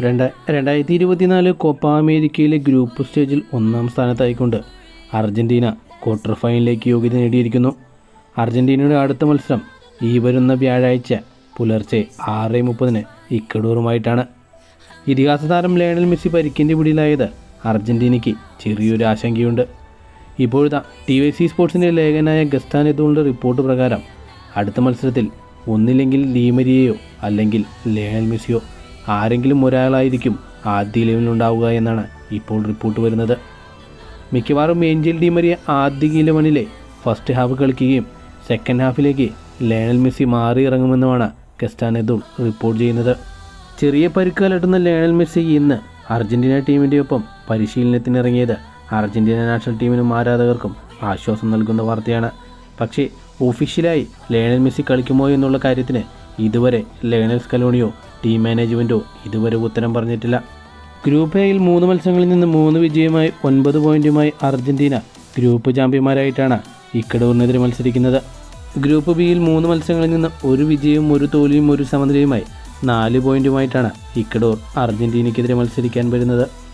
രണ്ട് രണ്ടായിരത്തി ഇരുപത്തിനാല് കോപ്പ അമേരിക്കയിലെ ഗ്രൂപ്പ് സ്റ്റേജിൽ ഒന്നാം സ്ഥാനത്തായിക്കൊണ്ട് അർജന്റീന ക്വാർട്ടർ ഫൈനലിലേക്ക് യോഗ്യത നേടിയിരിക്കുന്നു. അർജന്റീനയുടെ അടുത്ത മത്സരം ഈ വരുന്ന വ്യാഴാഴ്ച പുലർച്ചെ ആറ് മുപ്പതിന് ഇക്കഡൂറുമായിട്ടാണ് ഇതിഹാസ താരം ലയണൽ മെസ്സി പരിക്കിന്റെ പിടിയിലായത് അർജന്റീനയ്ക്ക് ചെറിയൊരു ആശങ്കയുണ്ട്. ഇപ്പോഴത്തെ ടി വൈ സി സ്പോർട്സിന്റെ ലേഖനായ ഗസ്താൻ എതുകളുടെ റിപ്പോർട്ട് പ്രകാരം അടുത്ത മത്സരത്തിൽ ഒന്നില്ലെങ്കിൽ ലീമരിയയോ അല്ലെങ്കിൽ ലയണൽ മെസ്സിയോ ആരെങ്കിലും ഒരാളായിരിക്കും ആദ്യ ഇലവനിലുണ്ടാവുക എന്നാണ് ഇപ്പോൾ റിപ്പോർട്ട് വരുന്നത്. മിക്കവാറും ഏഞ്ചൽ ഡിമരിയ ആദ്യ ഇലവനിലെ ഫസ്റ്റ് ഹാഫ് കളിക്കുകയും സെക്കൻഡ് ഹാഫിലേക്ക് ലയണൽ മെസ്സി മാറി ഇറങ്ങുമെന്നുമാണ് കെസ്റ്റാനെതുൾ റിപ്പോർട്ട് ചെയ്യുന്നത്. ചെറിയ പരിക്ക് അലട്ടുന്ന ലയണൽ മെസ്സി ഇന്ന് അർജന്റീന ടീമിന്റെ ഒപ്പം പരിശീലനത്തിനിറങ്ങിയത് അർജന്റീന നാഷണൽ ടീമിനും ആരാധകർക്കും ആശ്വാസം നൽകുന്ന വാർത്തയാണ്. പക്ഷേ ഒഫീഷ്യലായി ലയണൽ മെസ്സി കളിക്കുമോ എന്നുള്ള കാര്യത്തിന് ഇതുവരെ ലയണൽ സ്കലോണിയോ ടീം മാനേജ്മെന്റോ ഇതുവരെ ഉത്തരം പറഞ്ഞിട്ടില്ല. ഗ്രൂപ്പ് എയിൽ മൂന്ന് മത്സരങ്ങളിൽ നിന്ന് മൂന്ന് വിജയമായി ഒൻപത് പോയിന്റുമായി അർജന്റീന ഗ്രൂപ്പ് ചാമ്പ്യന്മാരായിട്ടാണ് ഇക്കടൂറിനെതിരെ മത്സരിക്കുന്നത്. ഗ്രൂപ്പ് ബിയിൽ മൂന്ന് മത്സരങ്ങളിൽ നിന്ന് ഒരു വിജയവും ഒരു തോൽവിയും ഒരു സമനിലയുമായി നാല് പോയിന്റുമായിട്ടാണ് ഇക്കഡോർ അർജന്റീനയ്ക്കെതിരെ മത്സരിക്കാൻ വരുന്നത്.